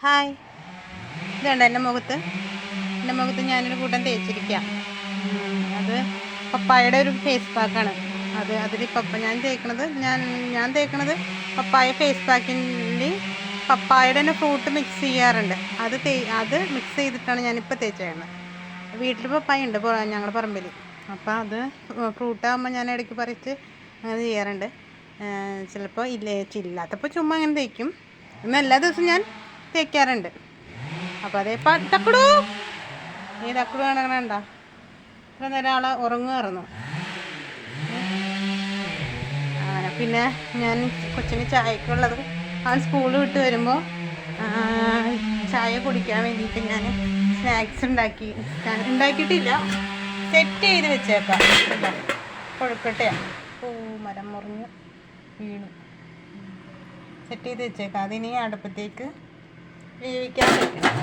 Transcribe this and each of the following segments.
Hi. ഇതുണ്ട് എന്റെ മുഖത്ത്? എന്റെ മുഖത്ത് ഞാനൊരു കൂട്ടം തേച്ചിരിക്കാം. അത് പപ്പായയുടെ ഒരു ഫേസ് പാക്കാണ് അത് അതിൽ പപ്പ ഞാൻ തേക്കണത് ഞാൻ ഞാൻ തേക്കണത് പപ്പായ ഫേസ് പാക്കിൽ പപ്പായയുടെ തന്നെ ഫ്രൂട്ട് മിക്സ് ചെയ്യാറുണ്ട്. അത് തേ അത് മിക്സ് ചെയ്തിട്ടാണ് ഞാനിപ്പോൾ തേച്ചേക്കുന്നത് വീട്ടിൽ പപ്പായ ഉണ്ട് ഞങ്ങളുടെ പറമ്പിൽ അപ്പോൾ അത് ഫ്രൂട്ടാകുമ്പോൾ ഞാൻ ഇടയ്ക്ക് പറിച്ച് അങ്ങനെ ചെയ്യാറുണ്ട്. ചിലപ്പോൾ ഇല്ല ഇല്ലാത്തപ്പോൾ ചുമ്മാ അങ്ങനെ തേക്കും. ഇന്ന് എല്ലാ ദിവസവും ഞാൻ തേക്കാറുണ്ട് അപ്പോൾ അതേ പട്ടക്കുടു ഈ തക്കടു കാണണ്ട ഇത്ര നേരം ആളെ ഉറങ്ങുമായിരുന്നു. അങ്ങനെ പിന്നെ ഞാൻ കൊച്ചിന് ചായക്കുള്ളത് അവൻ സ്കൂൾ വിട്ട് വരുമ്പോൾ ചായ കുടിക്കാൻ വേണ്ടിയിട്ട് ഞാൻ സ്നാക്സ് ഉണ്ടാക്കി ഉണ്ടാക്കിയിട്ടില്ല. സെറ്റ് ചെയ്ത് വെച്ചേക്കാം. കൊഴുക്കട്ടെ ഓ മരം മുറിഞ്ഞ് വീണു. സെറ്റ് ചെയ്ത് വെച്ചേക്കാം. അതിനി അടുപ്പത്തേക്ക് വേവിക്കാൻ വെക്കണം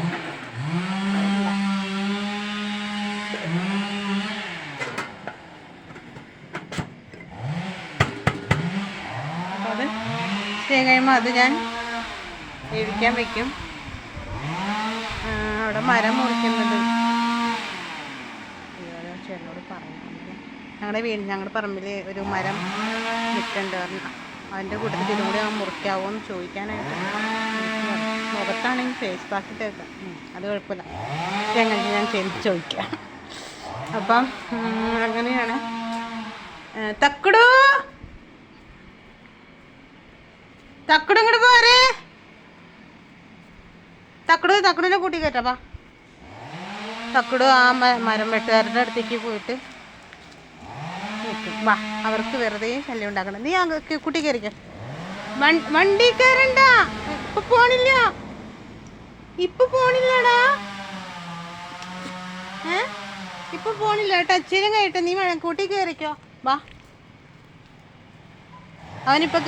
അപ്പോൾ അത് കഴിയുമ്പോൾ അത് ഞാൻ വേവിക്കാൻ വെക്കും. ആ, അവിടെ മരം മുറിക്കുന്നത്. ചേട്ടനോട് പറഞ്ഞു ഞങ്ങളുടെ വീട് ഞങ്ങളുടെ പറമ്പിൽ ഒരു മരം നിൽക്കുന്നുണ്ട് അതിന്റെ കൂട്ടത്തിൽ കൂടി മുറിക്കാവോ എന്ന് ചോദിക്കാനായിട്ട്. മുഖത്താണെങ്കിൽ ഫേസ് പാക്ക് തേക്കാം ഉം, അത് കുഴപ്പമില്ല. എങ്ങനെ ഞാൻ ചെയ്ത് ചോദിക്കാം. അപ്പം അങ്ങനെയാണ്. തക്കുടു! തക്കുടു ഇങ്ങോട്ട് പോരെ. തക്കുടു തക്കുടിനെ കൂട്ടി കയറ്റപ്പാ തക്കുടു ആ മരം വെട്ടുകാരുടെ അടുത്തേക്ക് പോയിട്ട് വാ അവർക്ക് വെറുതെ ശല്യം ഉണ്ടാക്കണം. നീ കൂട്ടി കുട്ടി കയറിക്കോ. വണ്ടി കയറണ്ട. ഇപ്പൊ പോണില്ല. ഇപ്പൊ പോണില്ലടാ. ഏ? ഇപ്പൊ പോണില്ല ടച്ചിലും കഴിയിട്ട് നീ മഴക്കൂട്ടി കയറിക്കോ വാ. അവനിപ്പൊ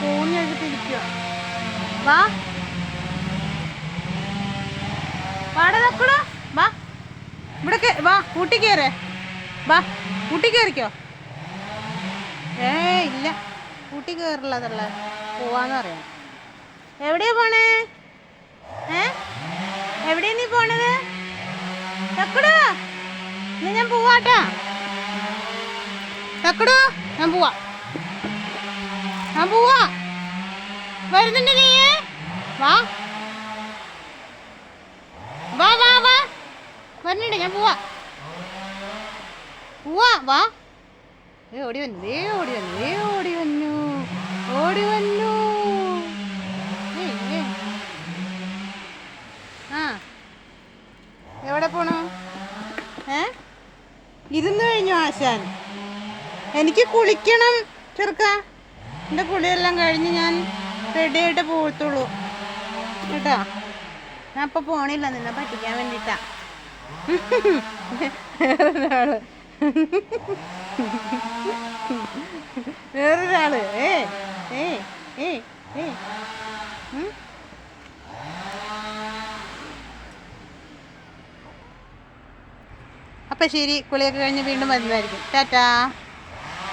പൂഞ്ഞെടുത്തിരിക്കുക വാ. വാടാ നോക്കടാ. വാ. ഇവിടെ വാ കൂട്ടി കയറേ വാ കൂട്ടി കയറിക്കോ ഏ ഇല്ല. കൂട്ടി കയറില്ല അതുള്ള പോവാന്ന് പറയാം. എവിടെയാ പോണേ? എവിടെയാ നീ പോണത്? തക്കടോ എന്നാ ഞാൻ പോവാട്ടാ. ഞാൻ പോവാ. ഞാൻ പോവാ. വരുന്നുണ്ട് നീ? വാ. വാ വാ വാ. വരുന്നുണ്ട് ഞാൻ പോവാ. പോവാ വാ. ഏ ഓടി വന്നു ഏ ഓടി വന്നു ഏ ഓടി വന്നു ഓടി വന്നു ഏയ്, ഏയ്. ആ എവിടെ പോണു ഏ? ഇരുന്ന് കഴിഞ്ഞു ആശാൻ? എനിക്ക് കുളിക്കണം ചെറുക്ക. എന്റെ കുളിയെല്ലാം കഴിഞ്ഞ് ഞാൻ റെഡി ആയിട്ട് പോകത്തുള്ളൂ. കേട്ടോ? ഞാൻ അപ്പം പോണില്ല നിന്നെ പറ്റിക്കാൻ വേണ്ടിയിട്ടാ വേറൊരാൾ. വേറൊരാൾ. ഏ ഏ ഏ ഏ. ഉം. അപ്പം ശരി കുളിയൊക്കെ കഴിഞ്ഞ് വീണ്ടും വരുന്നതായിരിക്കും ടാറ്റാ